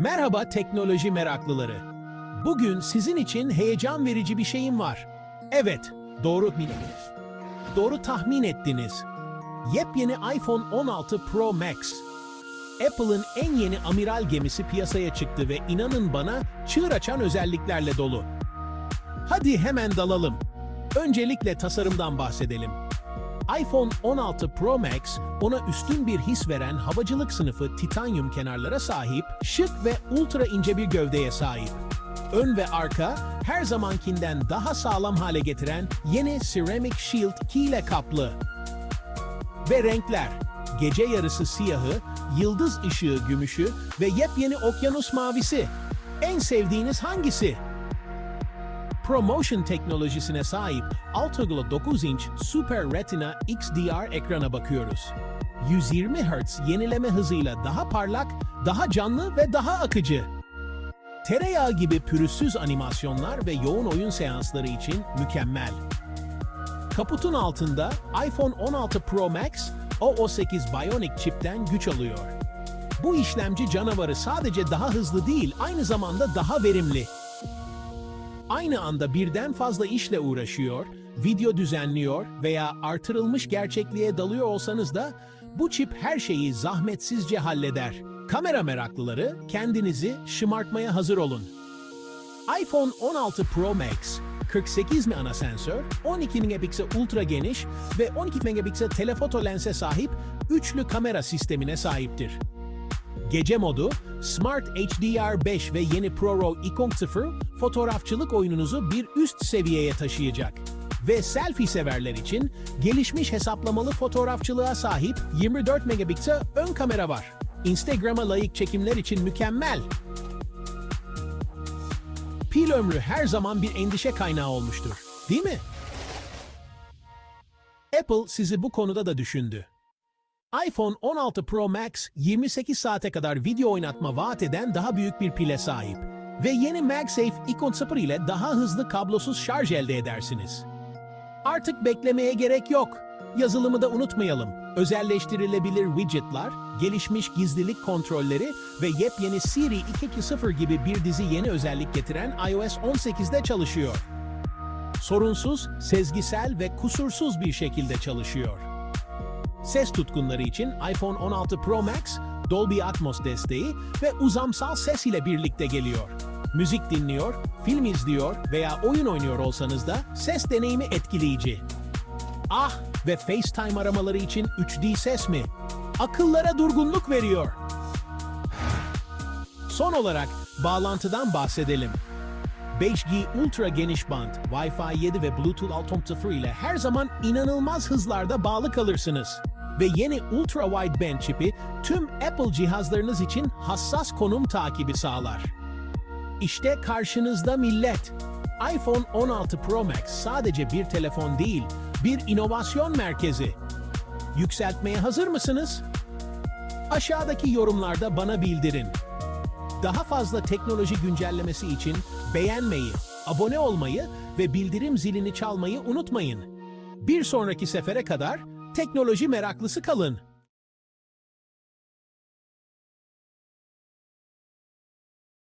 Merhaba teknoloji meraklıları. Bugün sizin için heyecan verici bir şeyim var. Evet, doğru bildiniz. Doğru tahmin ettiniz. Yepyeni iPhone 16 Pro Max. Apple'ın en yeni amiral gemisi piyasaya çıktı ve inanın bana çığır açan özelliklerle dolu. Hadi hemen dalalım. Öncelikle tasarımdan bahsedelim. iPhone 16 Pro Max, ona üstün bir his veren havacılık sınıfı titanyum kenarlara sahip, şık ve ultra ince bir gövdeye sahip. Ön ve arka, her zamankinden daha sağlam hale getiren yeni Ceramic Shield 2 ile kaplı. Ve renkler, gece yarısı siyahı, yıldız ışığı gümüşü ve yepyeni okyanus mavisi. En sevdiğiniz hangisi? ProMotion teknolojisine sahip 6,9 inç Super Retina XDR ekrana bakıyoruz. 120 Hz yenileme hızıyla daha parlak, daha canlı ve daha akıcı. Tereyağı gibi pürüzsüz animasyonlar ve yoğun oyun seansları için mükemmel. Kaputun altında iPhone 16 Pro Max O18 Bionic çipten güç alıyor. Bu işlemci canavarı sadece daha hızlı değil, aynı zamanda daha verimli. Aynı anda birden fazla işle uğraşıyor, video düzenliyor veya artırılmış gerçekliğe dalıyor olsanız da bu çip her şeyi zahmetsizce halleder. Kamera meraklıları kendinizi şımartmaya hazır olun. iPhone 16 Pro Max 48 mi ana sensör, 12 megapiksel ultra geniş ve 12 megapiksel telefoto lense sahip üçlü kamera sistemine sahiptir. Gece modu, Smart HDR5 ve yeni ProRAW Icon 0 fotoğrafçılık oyununuzu bir üst seviyeye taşıyacak. Ve selfie severler için gelişmiş hesaplamalı fotoğrafçılığa sahip 24 megapiksel ön kamera var. Instagram'a layık çekimler için mükemmel. Pil ömrü her zaman bir endişe kaynağı olmuştur. Değil mi? Apple sizi bu konuda da düşündü iPhone 16 Pro Max 28 saate kadar video oynatma vaat eden daha büyük bir pile sahip. Ve yeni MagSafe Icon 0 ile daha hızlı kablosuz şarj elde edersiniz. Artık beklemeye gerek yok. Yazılımı da unutmayalım. Özelleştirilebilir widgetlar, gelişmiş gizlilik kontrolleri ve yepyeni Siri 2.0 gibi bir dizi yeni özellik getiren iOS 18'de çalışıyor. Sorunsuz, sezgisel ve kusursuz bir şekilde çalışıyor. Ses tutkunları için iPhone 16 Pro Max, Dolby Atmos desteği ve uzamsal ses ile birlikte geliyor. Müzik dinliyor, film izliyor veya oyun oynuyor olsanız da ses deneyimi etkileyici. Ah ve FaceTime aramaları için 3D ses mi? Akıllara durgunluk veriyor. Son olarak bağlantıdan bahsedelim. 5G ultra geniş band, Wi-Fi 7 ve Bluetooth 6.0 ile her zaman inanılmaz hızlarda bağlı kalırsınız. Ve yeni ultra wideband çipi tüm Apple cihazlarınız için hassas konum takibi sağlar. İşte karşınızda millet. iPhone 16 Pro Max sadece bir telefon değil, bir inovasyon merkezi. Yükseltmeye hazır mısınız? Aşağıdaki yorumlarda bana bildirin. Daha fazla teknoloji güncellemesi için beğenmeyi, abone olmayı ve bildirim zilini çalmayı unutmayın. Bir sonraki sefere kadar teknoloji meraklısı kalın.